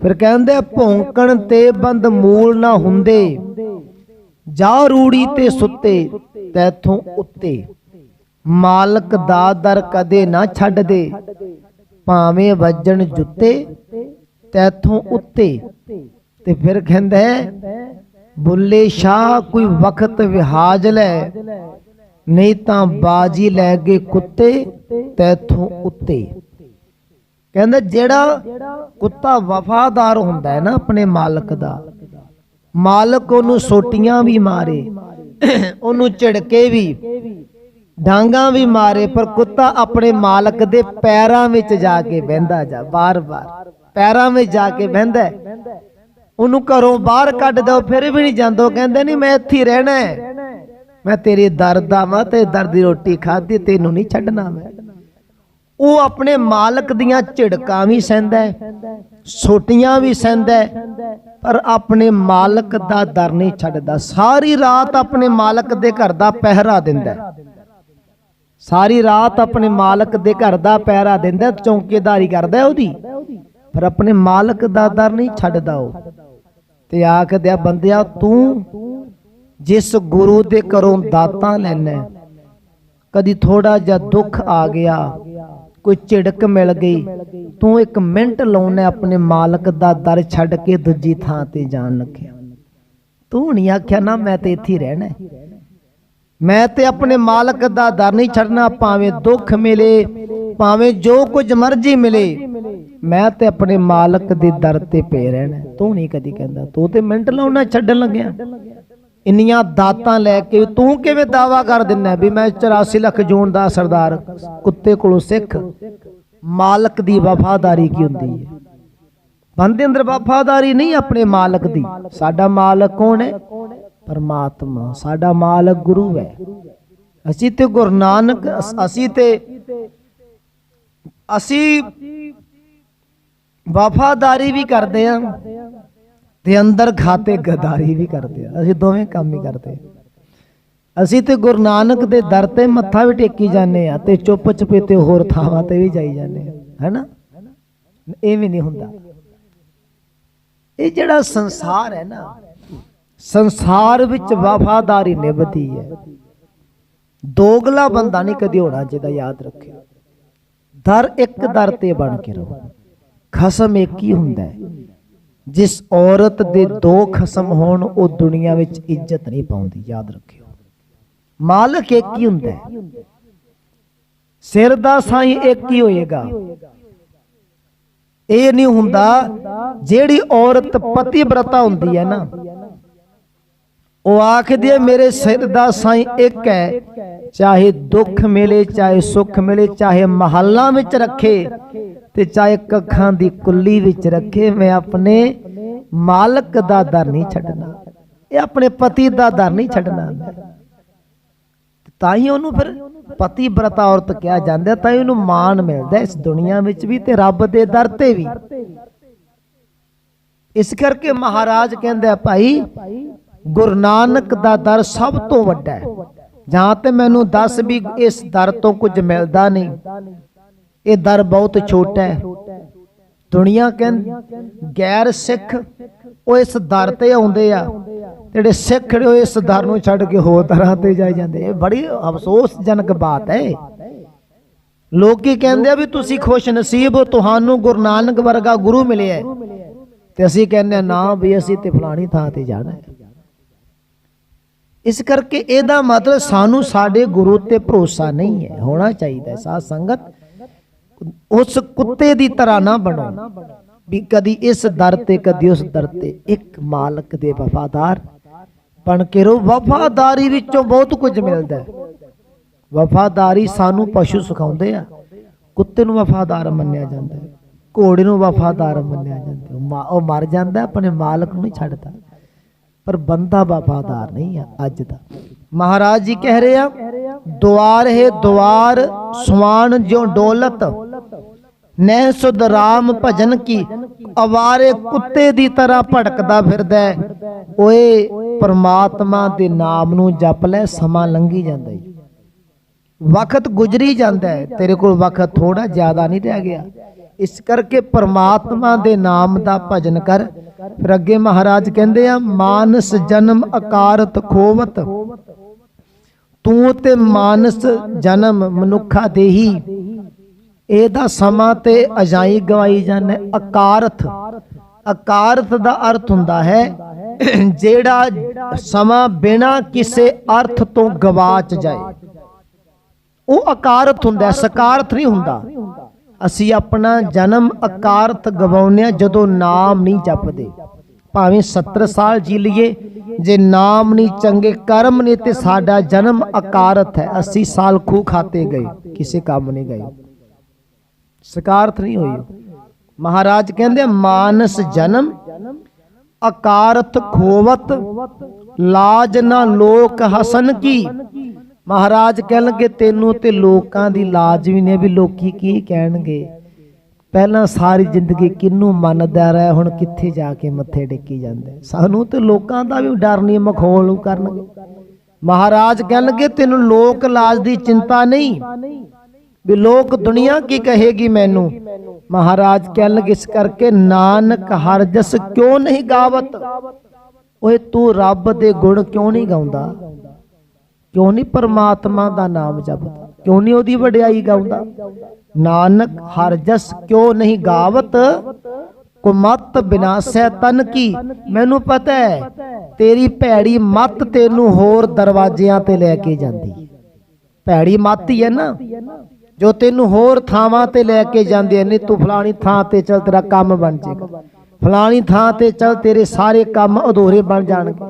ਫਿਰ ਕਹਿੰਦੇ ਭੌਂਕਣ ਤੇ ਬੰਦ ਮੂਲ ਨਾ ਹੁੰਦੇ ਜਾ ਰੂੜੀ ਤੇ ਸੁੱਤੇ ਤੈਥੋਂ ਉੱਤੇ। ਮਾਲਕ ਦਾ ਦਰ ਕਦੇ ਨਾ ਛੱਡ ਦੇ ਭਾਵੇਂ ਵੱਜਣ ਜੁੱਤੇ ਤੈਥੋਂ ਉੱਤੇ। ਤੇ ਫਿਰ ਕਹਿੰਦਾ ਬੁੱਲੇ ਸ਼ਾਹ, ਕੋਈ ਵਕਤ ਵਿਹਾਜ ਲੈ। ਨਹੀਂ ਤਾਂ ਬਾਜੀ ਲੈ ਗਏ ਕੁੱਤੇ ਤੈਥੋਂ ਉੱਤੇ। ਕਹਿੰਦਾ, ਜਿਹੜਾ ਕੁੱਤਾ ਵਫਾਦਾਰ ਹੁੰਦਾ ਹੈ ਨਾ ਆਪਣੇ ਮਾਲਕ ਦਾ, ਮਾਲਕ ਉਹਨੂੰ ਸੋਟੀਆਂ ਵੀ ਮਾਰੇ, ਉਹਨੂੰ ਝਿੜਕੇ ਵੀ ਡਾਂਗਾ ਵੀ ਮਾਰੇ, ਪਰ ਕੁੱਤਾ ਆਪਣੇ ਮਾਲਕ ਦੇ ਪੈਰਾਂ ਵਿੱਚ ਜਾ ਕੇ ਬਹਿੰਦਾ ਜਾ ਬਾਰ-ਬਾਰ ਪੈਰਾਂ ਵਿੱਚ ਜਾ ਕੇ ਬਹਿੰਦਾ ਉਹਨੂੰ ਘਰੋਂ ਬਾਹਰ ਕੱਢ ਦੋ, ਫਿਰ ਵੀ ਨਹੀਂ ਜਾਂਦਾ। ਉਹ ਕਹਿੰਦੇ, ਨਹੀਂ, ਮੈਂ ਇੱਥੇ ਰਹਿਣਾ ਹੈ। ਮੈਂ ਤੇਰੇ ਦਰ ਦਾ ਵਾਂ ਤੇ ਦਰ ਦੀ ਰੋਟੀ ਖਾਧੀ, ਤੈਨੂੰ ਨਹੀਂ ਛੱਡਣਾ ਮੈਂ। ਉਹ ਆਪਣੇ ਮਾਲਕ ਦੀਆਂ ਝਿੜਕਾਂ ਵੀ ਸਹਿੰਦਾ ਸੋਟੀਆਂ ਵੀ ਸਹਿੰਦਾ ਪਰ ਆਪਣੇ ਮਾਲਕ ਦਾ ਦਰ ਨਹੀਂ ਛੱਡਦਾ। ਸਾਰੀ ਰਾਤ ਆਪਣੇ ਮਾਲਕ ਦੇ ਘਰ ਦਾ ਪਹਿਰਾ ਦਿੰਦਾ ਸਾਰੀ ਰਾਤ ਆਪਣੇ ਮਾਲਕ ਦੇ ਘਰ ਦਾ ਪਹਿਰਾ ਦਿੰਦਾ, ਚੌਕੀਦਾਰੀ ਕਰਦਾ ਉਹਦੀ। ਪਰ ਆਪਣੇ ਮਾਲਕ ਦਾ ਦਰ ਨਹੀਂ ਛੱਡਦਾ ਉਹ। ਤੇ ਆਖਦੇ ਬੰਦਿਆ, ਤੂੰ ਜਿਸ ਗੁਰੂ ਦੇ ਘਰੋਂ ਦਾਤਾਂ ਲੈਣਾ ਕਦੀ ਥੋੜਾ ਜਿਹਾ ਦੁੱਖ ਆ ਗਿਆ, ਕੋਈ ਝਿੜਕ ਮਿਲ ਗਈ, ਤੂੰ ਇੱਕ ਮਿੰਟ ਲਾਉਣਾ ਆਪਣੇ ਮਾਲਕ ਦਾ ਦਰ ਛੱਡ ਕੇ ਦੂਜੀ ਥਾਂ ਤੇ ਜਾਣ ਲੱਗਿਆ। ਤੂੰ ਨਹੀਂ ਆਖਿਆ, ਨਾ, ਮੈਂ ਤੇ ਇੱਥੇ ਰਹਿਣਾ ਮੈਂ ਤੇ ਆਪਣੇ ਮਾਲਕ ਦਾ ਦਰ ਨਹੀਂ ਛੱਡਣਾ, ਭਾਵੇਂ ਦੁੱਖ ਮਿਲੇ, ਭਾਵੇਂ ਜੋ ਕੁਝ ਮਰਜ਼ੀ ਮਿਲੇ, ਮੈਂ ਤੇ ਆਪਣੇ ਮਾਲਕ ਦੇ ਦਰ ਤੇ ਪਏ ਰਹਿਣਾ। ਤੂੰ ਨਹੀਂ ਕਦੀ ਕਹਿੰਦਾ, ਤੂੰ ਤੇ ਮਿੰਟ ਲਾਉਣਾ ਛੱਡਣ ਲੱਗਿਆ। ਇੰਨੀਆਂ ਦਾਤਾਂ ਲੈ ਕੇ ਤੂੰ ਕਿਵੇਂ ਦਾਵਾ ਕਰ ਦਿੰਦਾ ਵੀ ਮੈਂ 84 ਲੱਖ ਜੂਨ ਦਾ ਸਰਦਾਰ, ਕੁੱਤੇ ਕੋਲੋਂ ਸਿੱਖ। ਮਾਲਕ ਦੀ ਵਫਾਦਾਰੀ ਕੀ ਹੁੰਦੀ ਹੈ? ਬੰਦੇ ਅੰਦਰ ਵਫਾਦਾਰੀ ਨਹੀਂ, ਆਪਣੇ ਮਾਲਕ ਦੀ। ਸਾਡਾ ਮਾਲਕ ਕੌਣ ਹੈ? ਪਰਮਾਤਮਾ, ਸਾਡਾ ਮਾਲਕ ਗੁਰੂ ਹੈ। ਅਸੀਂ ਤੇ ਗੁਰੂ ਨਾਨਕ, ਅਸੀਂ ਤੇ, ਅਸੀਂ ਵਫਾਦਾਰੀ ਵੀ ਕਰਦੇ ਆ ਤੇ ਅੰਦਰ ਖਾਤੇ ਗਦਾਰੀ ਵੀ ਕਰਦੇ ਆ। ਅਸੀਂ ਦੋਵੇਂ ਕੰਮ ਹੀ ਕਰਦੇ ਅਸੀਂ ਤੇ ਗੁਰੂ ਨਾਨਕ ਦੇ ਦਰ ਤੇ ਮੱਥਾ ਵੀ ਟੇਕੀ ਜਾਂਦੇ ਆ ਤੇ ਚੁੱਪ ਚਪੀਤੇ ਹੋਰ ਥਾਵਾਂ ਤੇ ਵੀ ਜਾਈ ਜਾਂਦੇ ਆ। ਹੈਨਾ? ਇਹ ਵੀ ਨਹੀਂ ਹੁੰਦਾ। ਇਹ ਜਿਹੜਾ ਸੰਸਾਰ ਹੈ ਨਾ ਸੰਸਾਰ ਵਿੱਚ ਵਫਾਦਾਰੀ ਨਿਭਦੀ ਹੈ। ਦੋਗਲਾ ਬੰਦਾ ਨਹੀਂ ਕਦੀ ਹੋਣਾ ਚਾਹੀਦਾ ਯਾਦ ਰੱਖਿਓ। ਦਰ ਇੱਕ ਦਰ ਤੇ ਬਣ ਕੇ ਰਹੋ। ਖਸਮ ਇੱਕ ਹੀ ਹੁੰਦਾ ਹੈ। ਜਿਸ ਔਰਤ ਦੇ ਦੋ ਖਸਮ ਹੋਣ, ਉਹ ਦੁਨੀਆ ਵਿੱਚ ਇੱਜ਼ਤ ਨਹੀਂ ਪਾਉਂਦੀ, ਯਾਦ ਰੱਖਿਓ। ਮਾਲਕ ਇੱਕ ਹੀ ਹੁੰਦਾ ਹੈ। ਸਿਰ ਦਾ ਸਾਈਂ ਇੱਕ ਹੀ ਹੋਏਗਾ। ਇਹ ਨਹੀਂ ਹੁੰਦਾ ਜਿਹੜੀ ਔਰਤ ਪਤੀ ਬ੍ਰਤਾ ਹੁੰਦੀ ਹੈ ਨਾ। ਉਹ ਆਖਦੀ ਹੈ, ਮੇਰੇ ਸਿਰ ਦਾ ਸਾਈਂ ਇੱਕ ਹੈ। ਚਾਹੇ ਦੁੱਖ ਮਿਲੇ, ਚਾਹੇ ਸੁੱਖ ਮਿਲੇ, ਚਾਹੇ ਮਹੱਲਾਂ ਵਿੱਚ ਰੱਖੇ ਤੇ ਚਾਹੇ ਕੱਖਾਂ ਦੀ ਕੁੱਲੀ ਵਿੱਚ ਰੱਖੇ, ਮੈਂ ਆਪਣੇ ਮਾਲਕ ਦਾ ਦਰ ਨਹੀਂ ਛੱਡਣਾ। ਇਹ ਆਪਣੇ ਪਤੀ ਦਾ ਦਰ ਨਹੀਂ ਛੱਡਣਾ। ਤਾਂ ਹੀ ਉਹਨੂੰ ਫਿਰ ਪਤੀ ਬ੍ਰਤਾ ਔਰਤ ਕਿਹਾ ਜਾਂਦਾ ਤਾਂ ਹੀ ਉਹਨੂੰ ਮਾਣ ਮਿਲਦਾ ਇਸ ਦੁਨੀਆ ਵਿੱਚ ਵੀ ਤੇ ਰੱਬ ਦੇ ਦਰ ਤੇ ਵੀ। ਇਸ ਕਰਕੇ ਮਹਾਰਾਜ ਕਹਿੰਦਾ ਭਾਈ ਗੁਰੂ ਨਾਨਕ ਦਾ ਦਰ ਸਭ ਤੋਂ ਵੱਡਾ ਹੈ। ਜਾਂ ਤੇ ਮੈਨੂੰ ਦੱਸ ਵੀ ਇਸ ਦਰ ਤੋਂ ਕੁਝ ਮਿਲਦਾ ਨਹੀਂ। ਇਹ ਦਰ ਬਹੁਤ ਛੋਟਾ ਹੈ। ਦੁਨੀਆ ਕਹਿੰਦੀ, ਗੈਰ ਸਿੱਖ ਉਹ ਇਸ ਦਰ ਤੇ ਆਉਂਦੇ ਆ, ਜਿਹੜੇ ਸਿੱਖ ਜਿਹੜੇ ਉਹ ਇਸ ਦਰ ਨੂੰ ਛੱਡ ਕੇ ਹੋਰ ਤਰ੍ਹਾਂ ਤੇ ਜਾਈ ਜਾਂਦੇ। ਇਹ ਬੜੀ ਅਫਸੋਸਜਨਕ ਬਾਤ ਹੈ। ਲੋਕੀ ਕਹਿੰਦੇ ਆ ਵੀ ਤੁਸੀਂ ਖੁਸ਼ ਨਸੀਬ ਹੋ, ਤੁਹਾਨੂੰ ਗੁਰੂ ਨਾਨਕ ਵਰਗਾ ਗੁਰੂ ਮਿਲਿਆ ਤੇ ਅਸੀਂ ਕਹਿੰਦੇ ਆ, ਨਾ ਵੀ ਅਸੀਂ ਤੇ ਫਲਾਣੀ ਥਾਂ ਤੇ ਜਾਣਾ ਹੈ। ਇਸ ਕਰਕੇ ਇਹਦਾ ਮਤਲਬ ਸਾਨੂੰ ਸਾਡੇ ਗੁਰੂ ਤੇ ਭਰੋਸਾ ਨਹੀਂ ਹੈ, ਹੋਣਾ ਚਾਹੀਦਾ ਹੈ। ਸਾਧ ਸੰਗਤ, ਉਸ ਕੁੱਤੇ ਦੀ ਤਰ੍ਹਾਂ ਨਾ ਬਣੋ ਵੀ ਕਦੀ ਇਸ ਦਰ ਤੇ, ਕਦੀ ਉਸ ਦਰ ਤੇ। ਇੱਕ ਮਾਲਕ ਦੇ ਵਫਾਦਾਰ ਬਣ ਕੇ ਰੋ ਵਫਾਦਾਰੀ ਵਿੱਚੋਂ ਬਹੁਤ ਕੁਝ ਮਿਲਦਾ ਹੈ। ਵਫਾਦਾਰੀ ਸਾਨੂੰ ਪਸ਼ੂ ਸਿਖਾਉਂਦੇ ਆ। ਕੁੱਤੇ ਨੂੰ ਵਫਾਦਾਰ ਮੰਨਿਆ ਜਾਂਦਾ ਹੈ। ਘੋੜੇ ਨੂੰ ਵਫਾਦਾਰ ਮੰਨਿਆ ਜਾਂਦਾ ਉਹ ਮਾ- ਉਹ ਮਰ ਜਾਂਦਾ ਆਪਣੇ ਮਾਲਕ ਨੂੰ ਨਹੀਂ ਛੱਡਦਾ ਪਰ ਬੰਦਾ ਵਫਾਦਾਰ ਨਹੀਂ ਆ ਅੱਜ ਦਾ। ਮਹਾਰਾਜ ਜੀ ਕਹਿ ਰਹੇ ਆ, ਦੁਆਰ ਹੈ ਦੁਆਰ, ਸਵਾਨ ਜਿਉ ਡੋਲਤ। ਨਹਿ ਸੁਧ ਰਾਮ ਭਜਨ ਕੀ, ਅਵਾਰੇ ਕੁੱਤੇ ਦੀ ਤਰ੍ਹਾਂ ਭਟਕਦਾ ਫਿਰਦਾ ਹੈ। ਓਏ ਪ੍ਰਮਾਤਮਾ ਦੇ ਨਾਮ ਨੂੰ ਜਪ ਲੈ, ਸਮਾਂ ਲੰਘੀ ਜਾਂਦਾ ਹੈ ਵਕਤ ਗੁਜ਼ਰੀ ਜਾਂਦਾ ਹੈ, ਤੇਰੇ ਕੋਲ ਵਕਤ ਥੋੜਾ ਜ਼ਿਆਦਾ ਨਹੀਂ ਰਹਿ ਗਿਆ। ਇਸ ਕਰਕੇ ਪਰਮਾਤਮਾ ਦੇ ਨਾਮ ਦਾ ਭਜਨ ਕਰ। ਫਿਰ ਅੱਗੇ ਮਹਾਰਾਜ ਕਹਿੰਦੇ ਆ ਮਾਨਸ ਜਨਮ ਅਕਾਰਤ ਖੋਵਤ। ਤੂੰ ਤੇ ਮਾਨਸ ਜਨਮ ਮਨੁੱਖਾ ਦੇਹੀ। ਇਹਦਾ ਸਮਾਂ ਤੇ ਅਜਾਈ ਗਵਾਈ ਜਾਂਦੇ ਅਕਾਰਥ। ਅਕਾਰਥ ਦਾ ਅਰਥ ਹੁੰਦਾ ਹੈ ਜਿਹੜਾ ਸਮਾਂ ਬਿਨਾ ਕਿਸੇ ਅਰਥ ਤੋਂ ਗਵਾਚ ਜਾਏ। ਉਹ ਅਕਾਰਥ ਹੁੰਦਾ ਹੈ, ਸਕਾਰਥ ਨਹੀਂ ਹੁੰਦਾ। ਅਸੀਂ ਆਪਣਾ ਜਨਮ ਅਕਾਰਥ ਗਵਾਉਂਦੇ ਹਾਂ ਜਦੋਂ ਨਾਮ ਨਹੀਂ ਜਪਦੇ। ਭਾਵੇਂ 70 ਸਾਲ ਜੀ ਲਈਏ, ਜੇ ਨਾਮ ਨਹੀਂ ਚੰਗੇ ਕਰਮ ਨਹੀਂ ਤੇ ਸਾਡਾ ਜਨਮ ਅਕਾਰਥ ਹੈ। 80 ਸਾਲ ਖੂ ਖਾਤੇ ਗਏ, ਕਿਸੇ ਕੰਮ ਨਹੀਂ ਗਏ। ਸਕਾਰਥ ਨਹੀਂ ਹੋਈ। ਮਹਾਰਾਜ ਕਹਿੰਦੇ ਮਾਨਸ ਜਨਮ, ਅਕਾਰਥ ਖੋਵਤ, ਲਾਜ ਨਾ ਲੋਕ ਹਸਨ ਕੀ। ਮਹਾਰਾਜ ਕਹਿਣਗੇ, ਤੈਨੂੰ ਤੇ ਲੋਕਾਂ ਦੀ ਲਾਜ ਵੀ ਨੇ ਵੀ ਲੋਕੀ ਕੀ ਕਹਿਣਗੇ। ਪਹਿਲਾਂ ਸਾਰੀ ਜ਼ਿੰਦਗੀ ਕਿੰਨੂੰ ਮੰਨਦਾ ਰਿਹਾ, ਹੁਣ ਕਿੱਥੇ ਜਾ ਕੇ ਮੱਥੇ ਟੇਕੀ ਜਾਂਦਾ? ਸਾਨੂੰ ਤੇ ਲੋਕਾਂ ਦਾ ਵੀ ਡਰ ਨਹੀਂ, ਮਖੌਲ ਕਰਨਗੇ। ਮਹਾਰਾਜ ਕਹਿਣਗੇ, ਤੈਨੂੰ ਲੋਕ ਲਾਜ ਦੀ ਚਿੰਤਾ ਨਹੀਂ, ਵੀ ਲੋਕ ਦੁਨੀਆ ਕੀ ਕਹੇਗੀ ਮੈਨੂੰ? ਮਹਾਰਾਜ ਕਹਿਣਗੇ, ਇਸ ਕਰਕੇ ਨਾਨਕ ਹਰ ਜਸ ਕਿਉਂ ਨਹੀਂ ਗਾਵਤ? ਓਏ ਤੂੰ ਰੱਬ ਦੇ ਗੁਣ ਕਿਉਂ ਨਹੀਂ ਗਾਉਂਦਾ? ਕਿਉਂ ਨਹੀਂ ਪਰਮਾਤਮਾ ਦਾ ਨਾਮ ਜਪਦਾ? ਕਿਉਂ ਨਹੀਂ ਉਹਦੀ ਵਡਿਆਈ ਗਾਉਂਦਾ? ਨਾਨਕ ਹਰ ਜਸ ਕਿਉਂ ਨਹੀਂ ਗਾਵਤ? ਕੁਮਤ ਬਿਨਾਸੈ ਤਨ ਕੀ? ਮੈਨੂੰ ਪਤਾ ਹੈ, ਤੇਰੀ ਭੈੜੀ ਮੱਤ ਤੈਨੂੰ ਹੋਰ ਦਰਵਾਜ਼ਿਆਂ ਤੇ ਲੈ ਕੇ ਜਾਂਦੀ। ਭੈੜੀ ਮੱਤ ਹੀ ਹੈ ਨਾ, ਜੋ ਤੈਨੂੰ ਹੋਰ ਥਾਵਾਂ ਤੇ ਲੈ ਕੇ ਜਾਂਦੇ ਨੇ ਤੂੰ ਫਲਾਣੀ ਥਾਂ ਤੇ ਚਲ, ਤੇਰਾ ਕੰਮ ਬਣ ਜਾਏਗਾ। ਫਲਾਣੀ ਥਾਂ ਤੇ ਚੱਲ ਤੇਰੇ ਸਾਰੇ ਕੰਮ ਅਧੂਰੇ ਬਣ ਜਾਣਗੇ।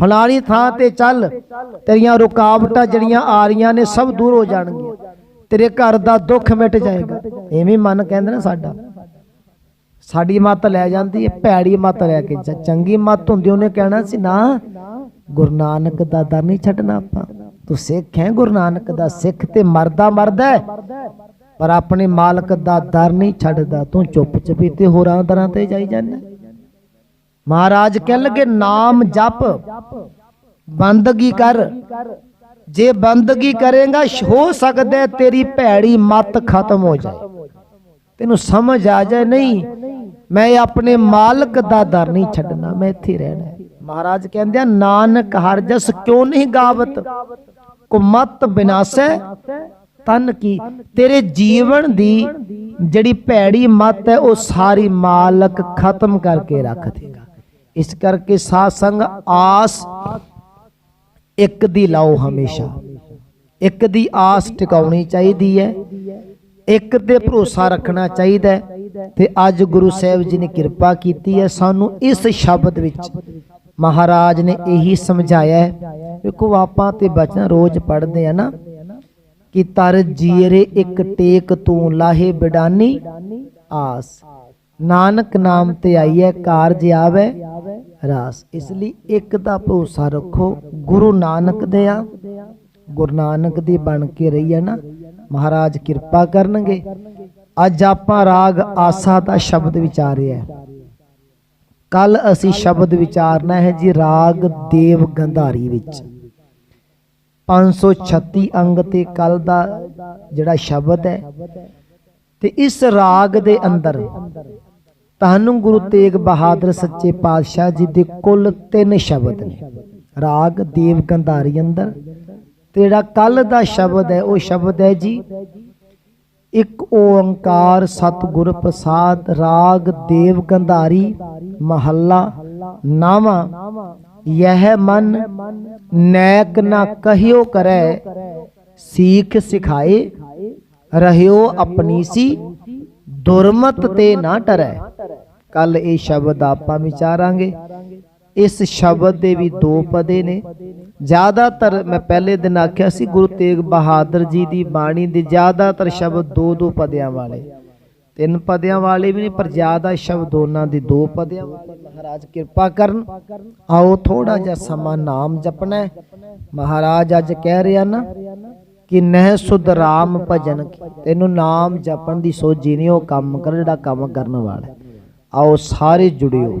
ਫਲਾਣੀ ਥਾਂ ਤੇ ਚੱਲ, ਤੇਰੀਆਂ ਰੁਕਾਵਟਾਂ ਜਿਹੜੀਆਂ ਆ ਰਹੀਆਂ ਨੇ ਸਭ ਦੂਰ ਹੋ ਜਾਣਗੀਆਂ। ਤੇਰੇ ਘਰ ਦਾ ਦੁੱਖ ਮਿਟ ਜਾਏਗਾ। ਐਵੇਂ ਮਨ ਕਹਿੰਦਾ ਨਾ ਸਾਡਾ। ਸਾਡੀ ਮੱਤ ਲੈ ਜਾਂਦੀ ਹੈ ਭੈੜੀ ਮੱਤ ਲੈ ਕੇ ਚੰਗੀ ਮੱਤ ਹੁੰਦੀ ਉਹਨੇ ਕਹਿਣਾ ਸੀ, ਨਾ, ਗੁਰੂ ਨਾਨਕ ਦਾ ਦਰ ਨਹੀਂ ਛੱਡਣਾ ਆਪਾਂ। ਤੂੰ ਸਿੱਖ ਹੈ, ਗੁਰੂ ਨਾਨਕ ਦਾ ਸਿੱਖ ਤੇ ਮਰਦਾ ਮਰਦਾ ਪਰ ਆਪਣੇ ਮਾਲਕ ਦਾ ਦਰ ਨਹੀਂ ਛੱਡਦਾ। ਤੂੰ ਚੁੱਪ ਚਪੀਤੇ ਹੋਰਾਂ ਦਰਾਂ ਤੇ ਜਾਈ ਜਾਂਦਾ ਮਹਾਰਾਜ ਕਹਿ ਲਗੇ ਨਾਮ ਜਪ, ਬੰਦਗੀ ਕਰ। ਜੇ ਬੰਦਗੀ ਕਰੇਗਾ, ਹੋ ਸਕਦਾ ਤੇਰੀ ਭੈੜੀ ਮਤ ਖਤਮ ਹੋ ਜਾਏ। ਤੈਨੂੰ ਸਮਝ ਆ ਜਾਏ, ਨਹੀਂ, ਮੈਂ ਆਪਣੇ ਮਾਲਕ ਦਾ ਦਰ ਨਹੀਂ ਛੱਡਣਾ, ਮੈਂ ਇੱਥੇ ਰਹਿਣਾ ਮਹਾਰਾਜ ਕਹਿੰਦੇ ਆ, ਨਾਨਕ ਹਰ ਜਸ ਕਿਉਂ ਨਹੀਂ ਗਾਵਤ? ਕੁਮਤ ਬਿਨਾਸੈ ਤਨ ਕੀ? ਤੇਰੇ ਜੀਵਨ ਦੀ ਜਿਹੜੀ ਭੈੜੀ ਮਤ ਹੈ, ਉਹ ਸਾਰੀ ਮਾਲਕ ਖਤਮ ਕਰਕੇ ਰੱਖ ਦੇਗਾ। ਇਸ ਕਰਕੇ ਸਾਧ ਸੰਗ ਆਸ ਇੱਕ ਦੀ ਲਾਓ ਹਮੇਸ਼ਾ। ਇੱਕ ਦੀ ਆਸ ਟਿਕਾਉਣੀ ਚਾਹੀਦੀ ਹੈ। ਇੱਕ ਤੇ ਭਰੋਸਾ ਰੱਖਣਾ ਚਾਹੀਦਾ ਹੈ। ਤੇ ਅੱਜ ਗੁਰੂ ਸਾਹਿਬ ਜੀ ਨੇ ਕਿਰਪਾ ਕੀਤੀ ਹੈ, ਸਾਨੂੰ ਇਸ ਸ਼ਬਦ ਵਿੱਚ ਮਹਾਰਾਜ ਨੇ ਇਹੀ ਸਮਝਾਇਆ ਹੈ। ਵੇਖੋ, ਆਪਾਂ ਤੇ ਬਚਨ ਰੋਜ਼ ਪੜ੍ਹਦੇ ਆ ਨਾ। ਕਿ ਤਰ ਜੀਰੇ ਇੱਕ ਟੇਕ ਤੂੰ ਲਾਹੇ ਬਿਡਾਨੀ ਆਸ। ਨਾਨਕ ਨਾਮ ਤੇ ਆਈਐ, ਕਾਰਜ ਆਵੇ, ਰਾਸ। ਇਸ ਲਈ ਇੱਕ ਦਾ ਭਰੋਸਾ ਰੱਖੋ, ਗੁਰੂ ਨਾਨਕ ਦੇ ਆ ਗੁਰੂ ਨਾਨਕ ਦੀ ਬਣ ਕੇ ਰਹੀ ਹੈ ਨਾ, ਮਹਾਰਾਜ ਕਿਰਪਾ ਕਰਨਗੇ। ਅੱਜ ਆਪਾਂ ਰਾਗ ਆਸਾ ਦਾ ਸ਼ਬਦ ਵਿਚਾਰਿਆ ਕੱਲ ਅਸੀਂ ਸ਼ਬਦ ਵਿਚਾਰਨਾ ਹੈ ਜੀ ਰਾਗ ਦੇਵ ਗੰਧਾਰੀ ਵਿੱਚ। 536 ਅੰਗ ਤੇ ਕੱਲ ਦਾ ਜਿਹੜਾ ਸ਼ਬਦ ਹੈ, ਤੇ ਇਸ ਰਾਗ ਦੇ ਅੰਦਰ ਤੁਹਾਨੂੰ ਗੁਰੂ ਤੇਗ ਬਹਾਦਰ ਸੱਚੇ ਪਾਤਸ਼ਾਹ ਜੀ ਦੇ ਕੁੱਲ ਤਿੰਨ ਸ਼ਬਦ ਨੇ। ਰਾਗ ਦੇਵ ਗੰਧਾਰੀ ਅੰਦਰ, ਤੇ ਜਿਹੜਾ ਕੱਲ ਦਾ ਸ਼ਬਦ ਹੈ, ਉਹ ਸ਼ਬਦ ਹੈ ਜੀ, ਇੱਕ ਓੰਕਾਰ ਸਤਿਗੁਰ ਪ੍ਰਸਾਦ, ਰਾਗ ਦੇਵ ਗੰਧਾਰੀ ਮਹੱਲਾ, ਨਾਵਾ ਯਹ ਮਨ ਨੈਕ ਨਾ ਕਹਿਓ ਕਰੈ, ਸੀਖ ਸਿਖਾਏ, ਰਹਿਓ ਆਪਣੀ ਸੀ, ਦੁਰਮਤ ਤੇ ਨਾ ਟਰੈ। ਕੱਲ ਇਹ ਸ਼ਬਦ ਆਪਾਂ ਵਿਚਾਰਾਂਗੇ। ਇਸ ਸ਼ਬਦ ਦੇ ਵੀ ਦੋ ਪਦੇ ਨੇ। ਜ਼ਿਆਦਾਤਰ ਮੈਂ ਪਹਿਲੇ ਦਿਨ ਆਖਿਆ ਸੀ ਗੁਰੂ ਤੇਗ ਬਹਾਦਰ ਜੀ ਦੀ ਬਾਣੀ ਦੇ ਜ਼ਿਆਦਾਤਰ ਸ਼ਬਦ ਦੋ ਦੋ ਪਦਿਆਂ ਵਾਲੇ। ਤਿੰਨ ਪਦਿਆਂ ਵਾਲੇ ਵੀ ਨੇ ਪਰ ਜ਼ਿਆਦਾ ਸ਼ਬਦ ਉਹਨਾਂ ਦੇ ਦੋ ਪਦਿਆਂ ਵਾਲੇ। ਮਹਾਰਾਜ ਕਿਰਪਾ ਕਰਨ। ਆਓ ਥੋੜਾ ਜਿਹਾ ਸਮਾਂ ਨਾਮ ਜਪਣਾ ਮਹਾਰਾਜ ਅੱਜ ਕਹਿ ਰਿਹਾ ਨਾ ਕਿ ਨਹਿ ਸੁਧ ਰਾਮ ਭਜਨ ਤੈਨੂੰ ਨਾਮ ਜਪਣ ਦੀ ਸੋਝੀ ਨਹੀਂ, ਉਹ ਕੰਮ ਕਰ ਜਿਹੜਾ ਕੰਮ ਕਰਨ ਵਾਲਾ ਆਓ ਸਾਰੇ ਜੁੜਿਓ।